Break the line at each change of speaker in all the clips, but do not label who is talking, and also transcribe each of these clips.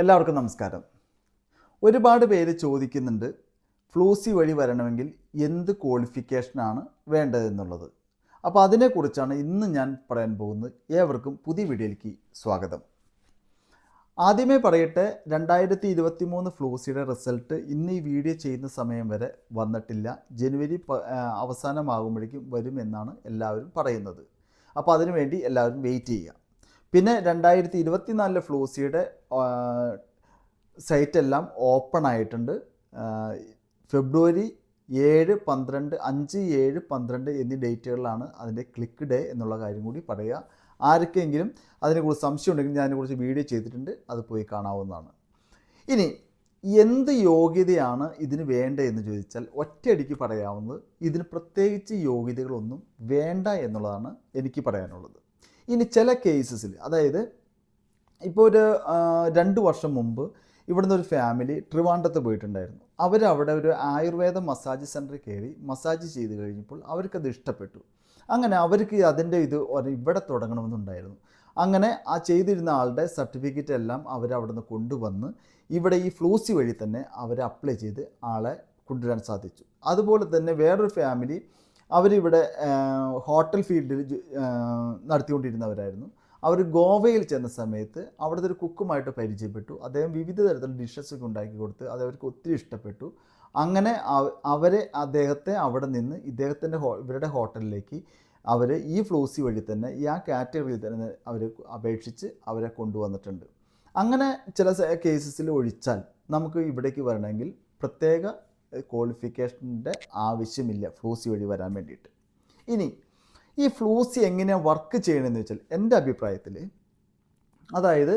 എല്ലാവർക്കും നമസ്കാരം. ഒരുപാട് പേര് ചോദിക്കുന്നുണ്ട് ഫ്ലൂസി വഴി വരണമെങ്കിൽ എന്ത് ക്വാളിഫിക്കേഷനാണ് വേണ്ടതെന്നുള്ളത്. അപ്പോൾ അതിനെക്കുറിച്ചാണ് ഇന്ന് ഞാൻ പറയാൻ പോകുന്നത്. ഏവർക്കും പുതിയ വീഡിയോയിലേക്ക് സ്വാഗതം. ആദ്യമേ പറയട്ടെ രണ്ടായിരത്തി ഇരുപത്തി മൂന്ന് ഫ്ലൂസിയുടെ റിസൾട്ട് ഇന്ന് ഈ വീഡിയോ ചെയ്യുന്ന സമയം വരെ വന്നിട്ടില്ല. ജനുവരി അവസാനമാകുമ്പോഴേക്കും വരുമെന്നാണ് എല്ലാവരും പറയുന്നത്. അപ്പോൾ അതിനുവേണ്ടി എല്ലാവരും വെയിറ്റ് ചെയ്യുക. പിന്നെ രണ്ടായിരത്തി ഇരുപത്തിനാലിലെ ഫ്ലൂസിയുടെ സൈറ്റ് എല്ലാം ഓപ്പൺ ആയിട്ടുണ്ട്. ഫെബ്രുവരി ഏഴ് പന്ത്രണ്ട് അഞ്ച് ഏഴ് പന്ത്രണ്ട് എന്നീ ഡേറ്റുകളിലാണ് അതിന്റെ ക്ലിക്ക് ഡേ എന്നുള്ള കാര്യം കൂടി പറയുക. ആർക്കെങ്കിലും അതിനെക്കുറിച്ച് സംശയം ഉണ്ടെങ്കിൽ ഞാൻ അതിനെക്കുറിച്ച് വീഡിയോ ചെയ്തിട്ടുണ്ട് അത് പോയി കാണാവുന്നതാണ്. ഇനി എന്ത് യോഗ്യതയാണ് ഇതിന് വേണ്ടതെന്ന് ചോദിച്ചാൽ ഒറ്റയടിക്ക് പറയാവുന്നത് ഇതിന് പ്രത്യേകിച്ച് യോഗ്യതകളൊന്നും വേണ്ട എന്നുള്ളതാണ് എനിക്ക് പറയാനുള്ളത്. ഇനി ചില കേസസിൽ അതായത് ഇപ്പോൾ ഒരു രണ്ട് വർഷം മുമ്പ് ഇവിടുന്ന് ഒരു ഫാമിലി ട്രിവാണ്ടത്ത് പോയിട്ടുണ്ടായിരുന്നു. അവരവിടെ ഒരു ആയുർവേദ മസാജ് സെന്ററിൽ കയറി മസാജ് ചെയ്ത് കഴിഞ്ഞപ്പോൾ അവർക്കത് ഇഷ്ടപ്പെട്ടു. അങ്ങനെ അവർക്ക് അതിന്റെ ഇത് ഇവിടെ തുടങ്ങണമെന്നുണ്ടായിരുന്നു. അങ്ങനെ ആ ചെയ്തിരുന്ന ആളുടെ സർട്ടിഫിക്കറ്റ് എല്ലാം അവർ അവിടെ നിന്ന് കൊണ്ടുവന്ന് ഇവിടെ ഈ ഫ്ലൂസി വഴി തന്നെ അവർ അപ്ലൈ ചെയ്ത് ആളെ കൊണ്ടുവരാൻ സാധിച്ചു. അതുപോലെ തന്നെ വേറൊരു ഫാമിലി അവരിവിടെ ഹോട്ടൽ ഫീൽഡിൽ നടത്തിക്കൊണ്ടിരുന്നവരായിരുന്നു. അവർ ഗോവയിൽ ചെന്ന സമയത്ത് അവിടുത്തെ ഒരു കുക്കുമായിട്ട് പരിചയപ്പെട്ടു. അദ്ദേഹം വിവിധ തരത്തിലുള്ള ഡിഷസ് ഒക്കെ ഉണ്ടാക്കി കൊടുത്ത് അത് അവർക്ക് ഒത്തിരി ഇഷ്ടപ്പെട്ടു. അങ്ങനെ അവ- അവരെ അദ്ദേഹത്തെ അവിടെ നിന്ന് ഇദ്ദേഹത്തിന്റെ ഹോ ഇവരുടെ ഹോട്ടലിലേക്ക് അവർ ഈ ഫ്ലോസി വഴി തന്നെ ഈ ആ കാറ്റഗറിയിൽ തന്നെ അവർ അപേക്ഷിച്ച് അവരെ കൊണ്ടുവന്നിട്ടുണ്ട്. അങ്ങനെ ചില കേസസിൽ ഒഴിച്ചാൽ നമുക്ക് ഇവിടേക്ക് വരണമെങ്കിൽ പ്രത്യേക ക്വാളിഫിക്കേഷന്റെ ആവശ്യമില്ല ഫ്ലൂസി വഴി വരാൻ വേണ്ടിയിട്ട്. ഇനി ഈ ഫ്ലൂസി എങ്ങനെയാണ് വർക്ക് ചെയ്യണമെന്ന് വെച്ചാൽ എന്റെ അഭിപ്രായത്തിൽ അതായത്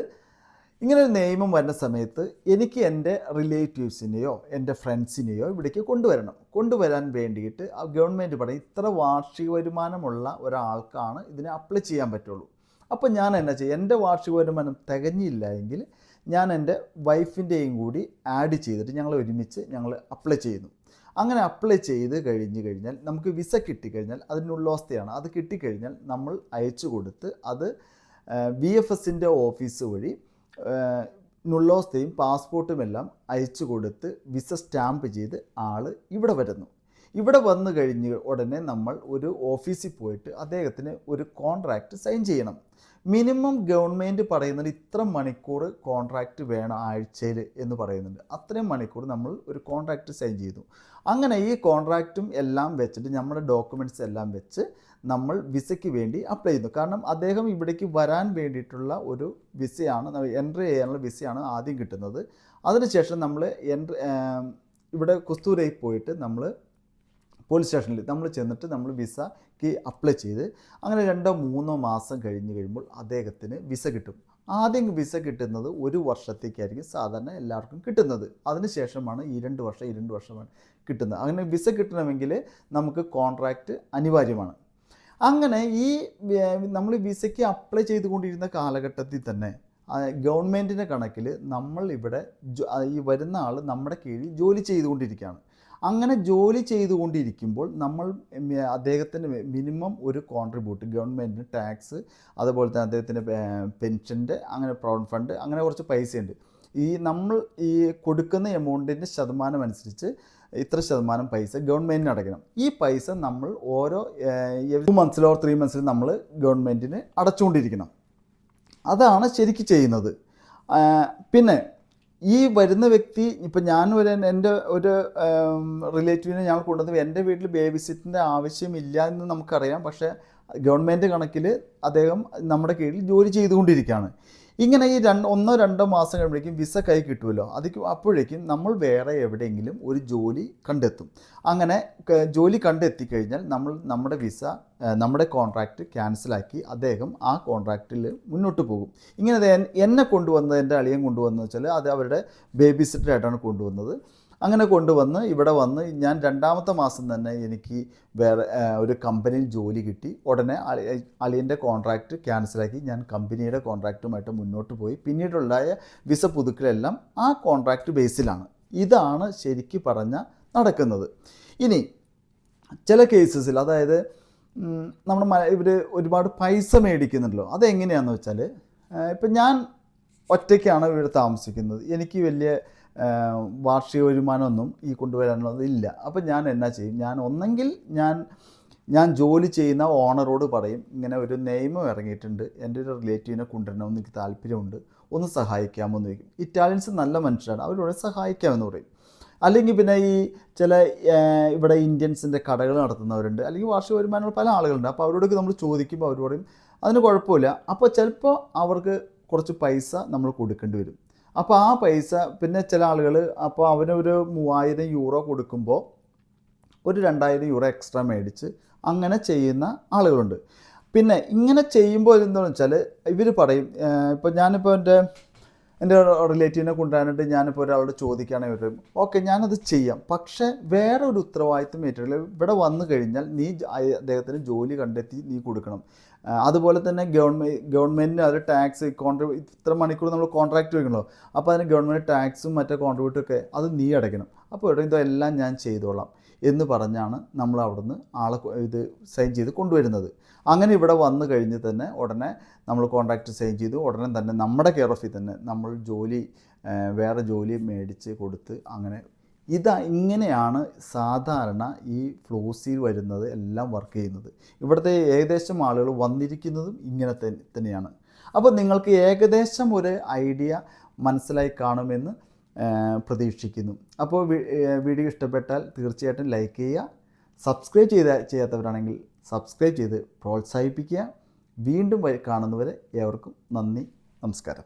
ഇങ്ങനൊരു നിയമം വരുന്ന സമയത്ത് എനിക്ക് എന്റെ റിലേറ്റീവ്സിനെയോ എന്റെ ഫ്രണ്ട്സിനെയോ ഇവിടേക്ക് കൊണ്ടുവരണം. കൊണ്ടുവരാൻ വേണ്ടിയിട്ട് ഗവൺമെന്റ് പറയും ഇത്ര വാർഷിക വരുമാനമുള്ള ഒരാൾക്കാണ് ഇതിനെ അപ്ലൈ ചെയ്യാൻ പറ്റുള്ളൂ. അപ്പോൾ ഞാൻ എന്നാ ചെയ്യും എന്റെ വാർഷിക വരുമാനം തികഞ്ഞില്ല എങ്കിൽ ഞാൻ എന്റെ വൈഫിന്റെയും കൂടി ആഡ് ചെയ്തിട്ട് ഞങ്ങൾ ഒരുമിച്ച് ഞങ്ങൾ അപ്ലൈ ചെയ്യുന്നു. അങ്ങനെ അപ്ലൈ ചെയ്ത് കഴിഞ്ഞ് കഴിഞ്ഞാൽ നമുക്ക് വിസ കിട്ടിക്കഴിഞ്ഞാൽ അതിനുള്ള അവസ്ഥയാണ്. അത് കിട്ടിക്കഴിഞ്ഞാൽ നമ്മൾ അയച്ചു കൊടുത്ത് അത് വി എഫ് എസിന്റെ ഓഫീസ് വഴി നുള്ളോസ്തയും പാസ്പോർട്ടുമെല്ലാം അയച്ചു കൊടുത്ത് വിസ സ്റ്റാമ്പ് ചെയ്ത് ആൾ ഇവിടെ വരുന്നു. ഇവിടെ വന്നു കഴിഞ്ഞ് ഉടനെ നമ്മൾ ഒരു ഓഫീസിൽ പോയിട്ട് അദ്ദേഹത്തിന് ഒരു കോൺട്രാക്റ്റ് സൈൻ ചെയ്യണം. മിനിമം ഗവൺമെന്റ് പറയുന്നത് ഇത്ര മണിക്കൂർ കോൺട്രാക്റ്റ് വേണം ആഴ്ചയിൽ എന്ന് പറയുന്നുണ്ട്. അത്രയും മണിക്കൂർ നമ്മൾ ഒരു കോൺട്രാക്റ്റ് സൈൻ ചെയ്തു. അങ്ങനെ ഈ കോൺട്രാക്റ്റും എല്ലാം വെച്ചിട്ട് നമ്മുടെ ഡോക്യുമെന്റ്സ് എല്ലാം വെച്ച് നമ്മൾ വിസയ്ക്ക് വേണ്ടി അപ്ലൈ ചെയ്യുന്നു. കാരണം അദ്ദേഹം ഇവിടേക്ക് വരാൻ വേണ്ടിയിട്ടുള്ള ഒരു വിസയാണ് എൻട്രി ചെയ്യാനുള്ള വിസയാണ് ആദ്യം കിട്ടുന്നത്. അതിനുശേഷം നമ്മൾ എൻട്രി ഇവിടെ കുസ്തൂരയിൽ പോയിട്ട് നമ്മൾ പോലീസ് സ്റ്റേഷനിൽ നമ്മൾ ചെന്നിട്ട് നമ്മൾ വിസയ്ക്ക് അപ്ലൈ ചെയ്ത് അങ്ങനെ രണ്ടോ മൂന്നോ മാസം കഴിഞ്ഞു കഴിയുമ്പോൾ അദ്ദേഹത്തിന് വിസ കിട്ടും. ആദ്യം വിസ കിട്ടുന്നത് ഒരു വർഷത്തേക്കായിരിക്കും സാധാരണ എല്ലാവർക്കും കിട്ടുന്നത്. അതിനുശേഷമാണ് ഈ രണ്ട് വർഷം ഈ രണ്ട് വർഷമാണ് കിട്ടുന്നത്. അങ്ങനെ വിസ കിട്ടണമെങ്കിൽ നമുക്ക് കോൺട്രാക്റ്റ് അനിവാര്യമാണ്. അങ്ങനെ ഈ നമ്മൾ വിസയ്ക്ക് അപ്ലൈ ചെയ്തുകൊണ്ടിരുന്ന കാലഘട്ടത്തിൽ തന്നെ ഗവൺമെന്റിന്റെ കണക്കിൽ നമ്മൾ ഇവിടെ ഈ വരുന്ന ആൾ നമ്മുടെ കീഴിൽ ജോലി ചെയ്തുകൊണ്ടിരിക്കുകയാണ്. അങ്ങനെ ജോലി ചെയ്തുകൊണ്ടിരിക്കുമ്പോൾ നമ്മൾ അദ്ദേഹത്തിന് മിനിമം ഒരു കോൺട്രിബ്യൂട്ട് ഗവൺമെന്റിന് ടാക്സ് അതുപോലെ തന്നെ അദ്ദേഹത്തിന്റെ പെൻഷന്റെ അങ്ങനെ പ്രൊവിഡന്റ് ഫണ്ട് അങ്ങനെ കുറച്ച് പൈസയുണ്ട്. ഈ നമ്മൾ ഈ കൊടുക്കുന്ന എമൗണ്ടിന്റെ ശതമാനം അനുസരിച്ച് ഇത്ര ശതമാനം പൈസ ഗവൺമെന്റിന് അടയ്ക്കണം. ഈ പൈസ നമ്മൾ ഓരോ ടു മന്ത്സിലോ ത്രീ മന്ത്സിലോ നമ്മൾ ഗവൺമെന്റിന് അടച്ചുകൊണ്ടിരിക്കണം. അതാണ് ശരിക്കും ചെയ്യുന്നത്. പിന്നെ ഈ വരുന്ന വ്യക്തി ഇപ്പം ഞാൻ ഒരു എന്റെ ഒരു റിലേറ്റീവിനെ ഞാൻ കൊണ്ടുവന്നു എന്റെ വീട്ടിൽ ബേബി സിറ്റിന്റെ ആവശ്യമില്ല എന്ന് നമുക്കറിയാം. പക്ഷേ ഗവൺമെന്റ് കണക്കിൽ അദ്ദേഹം നമ്മുടെ കീഴിൽ ജോലി ചെയ്തുകൊണ്ടിരിക്കുകയാണ്. ഇങ്ങനെ ഈ രണ്ട് ഒന്നോ രണ്ടോ മാസം കഴിയുമ്പോഴേക്കും വിസ കൈ കിട്ടുമല്ലോ അതിക്ക് അപ്പോഴേക്കും നമ്മൾ വേറെ എവിടെയെങ്കിലും ഒരു ജോലി കണ്ടെത്തും. അങ്ങനെ ജോലി കണ്ടെത്തി കഴിഞ്ഞാൽ നമ്മൾ നമ്മുടെ വിസ നമ്മുടെ കോൺട്രാക്റ്റ് ക്യാൻസലാക്കി അദ്ദേഹം ആ കോൺട്രാക്റ്റിൽ മുന്നോട്ട് പോകും. ഇങ്ങനെ എന്നെ കൊണ്ടുവന്നത് എന്റെ അളിയൻ കൊണ്ടുവന്നത് വെച്ചാൽ അത് അവരുടെ ബേബി സിറ്ററായിട്ടാണ് കൊണ്ടുവന്നത്. അങ്ങനെ കൊണ്ടുവന്ന് ഇവിടെ വന്ന് ഞാൻ രണ്ടാമത്തെ മാസം തന്നെ എനിക്ക് വേറെ ഒരു കമ്പനിയിൽ ജോലി കിട്ടി. ഉടനെ അളി അളിയന്റെ കോൺട്രാക്റ്റ് ക്യാൻസലാക്കി ഞാൻ കമ്പനിയുടെ കോൺട്രാക്റ്റുമായിട്ട് മുന്നോട്ട് പോയി. പിന്നീടുണ്ടായ വിസ പുതുക്കലെല്ലാം ആ കോൺട്രാക്റ്റ് ബേസിലാണ് ഇതാണ് ശരിക്ക് പറഞ്ഞ നടക്കുന്നത്. ഇനി ചില കേസസിൽ അതായത് നമ്മൾ ഇവർ ഒരുപാട് പൈസ മേടിക്കുന്നുണ്ടല്ലോ. അതെങ്ങനെയാണെന്ന് വെച്ചാൽ ഇപ്പം ഞാൻ ഒറ്റയ്ക്കാണ് ഇവിടെ താമസിക്കുന്നത്. എനിക്ക് വലിയ വാർഷിക വരുമാനമൊന്നും ഈ കൊണ്ടുവരാനുള്ളത് ഇല്ല. അപ്പം ഞാൻ എന്നാ ചെയ്യും? ഞാൻ ഒന്നെങ്കിൽ ഞാൻ ഞാൻ ജോലി ചെയ്യുന്ന ഓണറോട് പറയും ഇങ്ങനെ ഒരു നിയമം ഇറങ്ങിയിട്ടുണ്ട്. എന്റെ ഒരു റിലേറ്റീവിനെ കൊണ്ടുവരണമെന്ന് എനിക്ക് താല്പര്യമുണ്ട്. ഒന്ന് സഹായിക്കാമോ എന്ന് ചോദിക്കും. ഇറ്റാലിയൻസ് നല്ല മനുഷ്യരാണ്. അവരോട് സഹായിക്കാമെന്ന് പറയും. അല്ലെങ്കിൽ പിന്നെ ഈ ചില ഇവിടെ ഇന്ത്യൻസിന്റെ കടകൾ നടത്തുന്നവരുണ്ട്. അല്ലെങ്കിൽ വാർഷിക വരുമാനമുള്ള പല ആളുകളുണ്ട്. അപ്പോൾ അവരോടൊക്കെ നമ്മൾ ചോദിക്കുമ്പോൾ അവർ പറയും അതിന് കുഴപ്പമില്ല. അപ്പോൾ ചിലപ്പോൾ അവർക്ക് കുറച്ച് പൈസ നമ്മൾ കൊടുക്കേണ്ടി വരും. അപ്പോൾ ആ പൈസ പിന്നെ ചില ആളുകൾ അപ്പോൾ അവനൊരു മൂവായിരം യൂറോ കൊടുക്കുമ്പോൾ ഒരു രണ്ടായിരം യൂറോ എക്സ്ട്രാ മേടിച്ച് അങ്ങനെ ചെയ്യുന്ന ആളുകളുണ്ട്. പിന്നെ ഇങ്ങനെ ചെയ്യുമ്പോൾ എന്താണെന്ന് വെച്ചാൽ ഇവർ പറയും ഇപ്പോൾ ഞാനിപ്പോൾ എന്റെ എന്റെ റിലേറ്റീവിനെ കൊണ്ടുവരാനായിട്ട് ഞാനിപ്പോൾ ഒരാളോട് ചോദിക്കുകയാണെങ്കിൽ ഇവർ ഓക്കെ ഞാനത് ചെയ്യാം. പക്ഷേ വേറെ ഒരു ഉത്തരവാദിത്വം ഏറ്റില്ല ഇവിടെ വന്നു കഴിഞ്ഞാൽ നീ അദ്ദേഹത്തിന് ജോലി കണ്ടെത്തി നീ കൊടുക്കണം. അതുപോലെ തന്നെ ഗവൺമെന്റ് ഗവൺമെന്റിന് അതിൽ ടാക്സ് കോൺട്രി ഇത്ര മണിക്കൂർ നമ്മൾ കോൺട്രാക്റ്റ് വെക്കണല്ലോ. അപ്പോൾ അതിന് ഗവൺമെന്റ് ടാക്സും മറ്റേ കോൺട്രിബ്യൂട്ടും ഒക്കെ അത് നീ അടയ്ക്കണം. അപ്പോൾ ഇവിടെ ഇതെല്ലാം ഞാൻ ചെയ്തോളാം. എന്ന് പറഞ്ഞാണ് നമ്മൾ അവിടുന്ന് ആളെ ഇത് സൈൻ ചെയ്ത് കൊണ്ടുവരുന്നത്. അങ്ങനെ ഇവിടെ വന്നു കഴിഞ്ഞ് തന്നെ ഉടനെ നമ്മൾ കോൺട്രാക്റ്റ് സൈൻ ചെയ്തു. ഉടനെ തന്നെ നമ്മുടെ കെയർ ഓഫിൽ തന്നെ നമ്മൾ ജോലി വേറെ ജോലി മേടിച്ച് കൊടുത്ത് അങ്ങനെ ഇതാ ഇങ്ങനെയാണ് സാധാരണ ഈ ഫ്ലോസിൽ വരുന്നത് എല്ലാം വർക്ക് ചെയ്യുന്നത്. ഇവിടുത്തെ ഏകദേശം ആളുകൾ വന്നിരിക്കുന്നതും ഇങ്ങനെ തന്നെ തന്നെയാണ്. അപ്പോൾ നിങ്ങൾക്ക് ഏകദേശം ഒരു ഐഡിയ മനസ്സിലായി കാണുമെന്ന് പ്രതീക്ഷിക്കുന്നു. അപ്പോൾ വീഡിയോ ഇഷ്ടപ്പെട്ടാൽ തീർച്ചയായിട്ടും ലൈക്ക് ചെയ്യുക. സബ്സ്ക്രൈബ് ചെയ്ത ചെയ്യാത്തവരാണെങ്കിൽ സബ്സ്ക്രൈബ് ചെയ്ത് പ്രോത്സാഹിപ്പിക്കുക. വീണ്ടും കാണുന്നവരെ ഏവർക്കും നന്ദി നമസ്കാരം.